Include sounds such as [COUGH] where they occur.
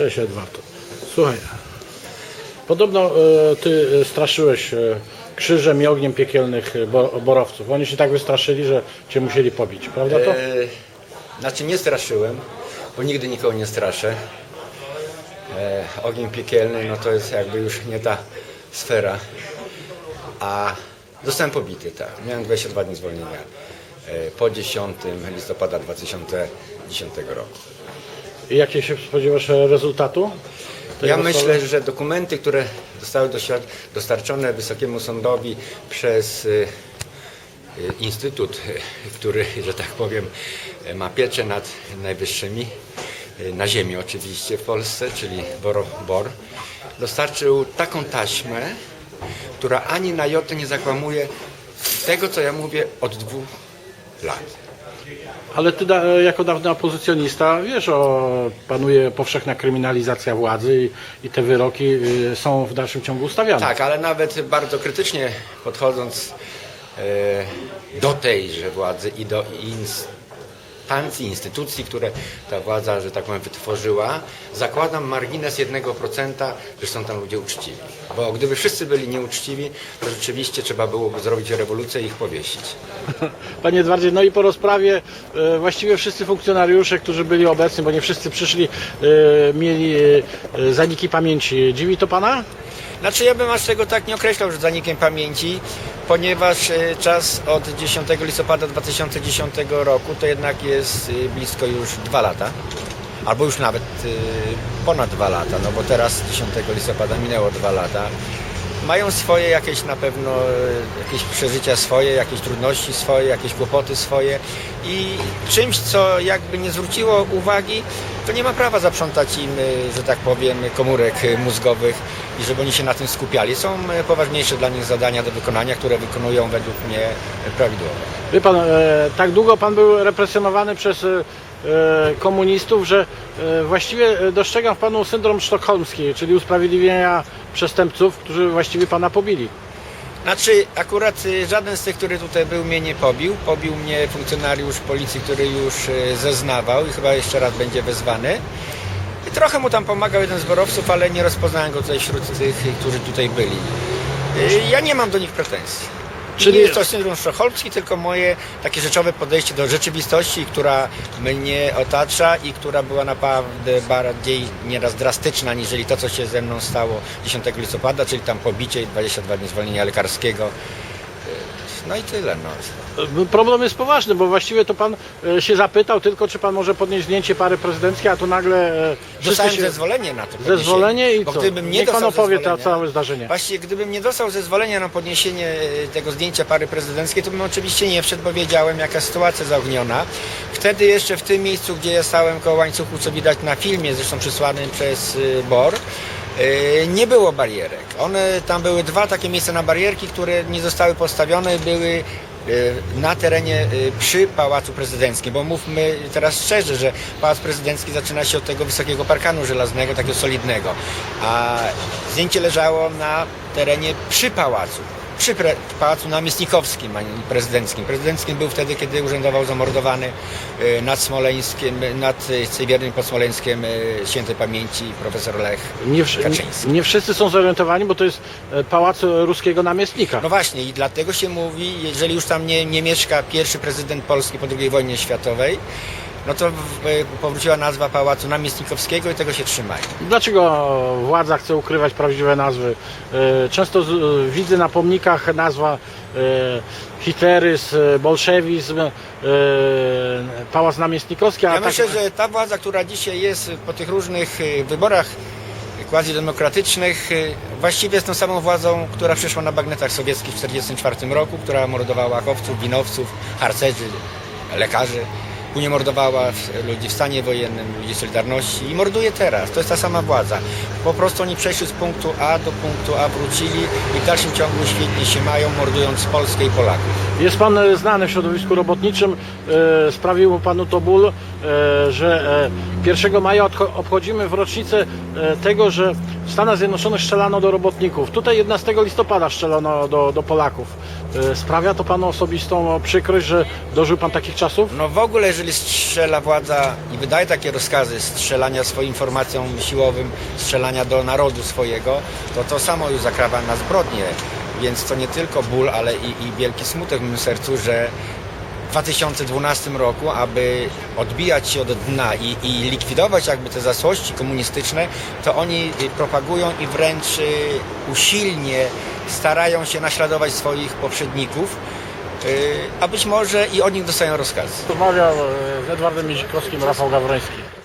Cześć Edward. Słuchaj, podobno e, ty e, straszyłeś e, krzyżem i ogniem piekielnych bo, borowców. Oni się tak wystraszyli, że cię musieli pobić, prawda to? E, znaczy nie straszyłem, bo nigdy nikogo nie straszę. E, ogień piekielny, no to jest jakby już nie ta sfera. A zostałem pobity, tak. Miałem 22 dni zwolnienia e, po 10 listopada 2010 roku. Jakie się spodziewasz rezultatu? Ja myślę, że dokumenty, które zostały dostarczone Wysokiemu Sądowi przez y, y, Instytut, y, który, że tak powiem, ma pieczę nad najwyższymi, na ziemi oczywiście w Polsce, czyli BOR, BOR dostarczył taką taśmę, która ani na jotę nie zakłamuje tego, co ja mówię od dwóch lat. Ale ty da, jako dawny opozycjonista wiesz, o, panuje powszechna kryminalizacja władzy i, i te wyroki y, są w dalszym ciągu ustawiane. Tak, ale nawet bardzo krytycznie podchodząc e, do tejże władzy i do instancji, instytucji, które ta władza, że tak powiem, wytworzyła, zakładam margines 1%, że są tam ludzie uczciwi. Bo gdyby wszyscy byli nieuczciwi, to rzeczywiście trzeba byłoby zrobić rewolucję i ich powiesić. [LAUGHS] Panie Edwardzie, no i po rozprawie e, właściwie wszyscy funkcjonariusze, którzy byli obecni, bo nie wszyscy przyszli, e, mieli e, zaniki pamięci. Dziwi to pana? Znaczy ja bym aż tego tak nie określał, że zanikiem pamięci, ponieważ e, czas od 10 listopada 2010 roku to jednak jest e, blisko już dwa lata. Albo już nawet e, ponad dwa lata, no bo teraz 10 listopada minęło dwa lata. Mają swoje jakieś na pewno jakieś przeżycia swoje, jakieś trudności swoje, jakieś kłopoty swoje i czymś, co jakby nie zwróciło uwagi, to nie ma prawa zaprzątać im, e, że tak powiem, komórek e, mózgowych i żeby oni się na tym skupiali. Są e, poważniejsze dla nich zadania do wykonania, które wykonują według mnie prawidłowo. Wie pan, e, tak długo pan był represjonowany przez e, e, komunistów, że właściwie dostrzegam w panu syndrom sztokholmski, czyli usprawiedliwienia przestępców, którzy właściwie pana pobili. Znaczy, akurat y, żaden z tych, który tutaj był, mnie nie pobił. Pobił mnie funkcjonariusz policji, który już y, zeznawał i chyba jeszcze raz będzie wezwany. I trochę mu tam pomagał jeden z borowców, ale nie rozpoznałem go tutaj wśród tych, którzy tutaj byli. Y, Ja nie mam do nich pretensji. Czyli jest to syndrom sztokholmski, tylko moje takie rzeczowe podejście do rzeczywistości, która mnie otacza i która była naprawdę bardziej nieraz drastyczna, niżeli to, co się ze mną stało 10 listopada, czyli tam pobicie i 22 dni zwolnienia lekarskiego. No i tyle. No. Problem jest poważny, bo właściwie to pan e, się zapytał tylko, czy pan może podnieść zdjęcie pary prezydenckiej, a tu nagle e, Dostałem się... zezwolenie na to podniesienie. Zezwolenie i bo co? Gdybym nie Niech pan opowie to całe zdarzenie. Właśnie, gdybym nie dostał zezwolenia na podniesienie e, tego zdjęcia pary prezydenckiej, to bym oczywiście nie wszedł, bo wiedziałem, jaka sytuacja zaogniona. Wtedy jeszcze w tym miejscu, gdzie ja stałem koło łańcuchu, co widać na filmie, zresztą przysłanym przez y, BOR, nie było barierek. One, tam były dwa takie miejsca na barierki, które nie zostały postawione, były y, na terenie y, przy Pałacu Prezydenckim, bo mówmy teraz szczerze, że Pałac Prezydencki zaczyna się od tego wysokiego parkanu żelaznego, takiego solidnego, a zdjęcie leżało na terenie przy Pałacu. Przy Pałacu Namiestnikowskim, a nie prezydenckim. Prezydenckim był wtedy, kiedy urzędował zamordowany y, nad Smoleńskiem, nad y, Cywiernym pod Smoleńskiem y, świętej pamięci profesor Lech Nie, Kaczyński. nie, nie wszyscy są zorientowani, bo to jest e, pałac ruskiego namiestnika. No właśnie i dlatego się mówi, jeżeli już tam nie, nie mieszka pierwszy prezydent Polski po II wojnie światowej, no to powróciła nazwa Pałacu Namiestnikowskiego i tego się trzymają. Dlaczego władza chce ukrywać prawdziwe nazwy? E, Często e, widzę na pomnikach nazwa e, hitleryzm, bolszewizm, pałac namiestnikowski, Ja tak, myślę, że ta władza, która dzisiaj jest po tych różnych wyborach quasi-demokratycznych, y, właściwie jest tą samą władzą, która przyszła na bagnetach sowieckich w 1944 roku, która mordowała chłopców, winowców, harcerzy, lekarzy. Później mordowała ludzi w stanie wojennym, ludzi Solidarności i morduje teraz. To jest ta sama władza. Po prostu oni przeszli z punktu A do punktu A, wrócili i w dalszym ciągu świetnie się mają, mordując Polskę i Polaków. Jest pan e, znany w środowisku robotniczym, e, sprawiło panu to ból, e, że e, 1 maja obchodzimy w rocznicę tego, że w Stanach Zjednoczonych strzelano do robotników. Tutaj 11 listopada strzelono do, do Polaków. E, sprawia to panu osobistą przykrość, że dożył pan takich czasów? No w ogóle, jeżeli strzela władza i wydaje takie rozkazy strzelania swoim informacjom siłowym, strzelania do narodu swojego, to to samo już zakrawa na zbrodnie. Więc to nie tylko ból, ale i, i wielki smutek w moim sercu, że 2012 roku, aby odbijać się od dna i, i likwidować jakby te zasłości komunistyczne, to oni y, propagują i wręcz y, usilnie starają się naśladować swoich poprzedników, y, a być może i od nich dostają rozkazy. Rozmawiał e, z Edwardem Mizikowskim Rafał Gawroński.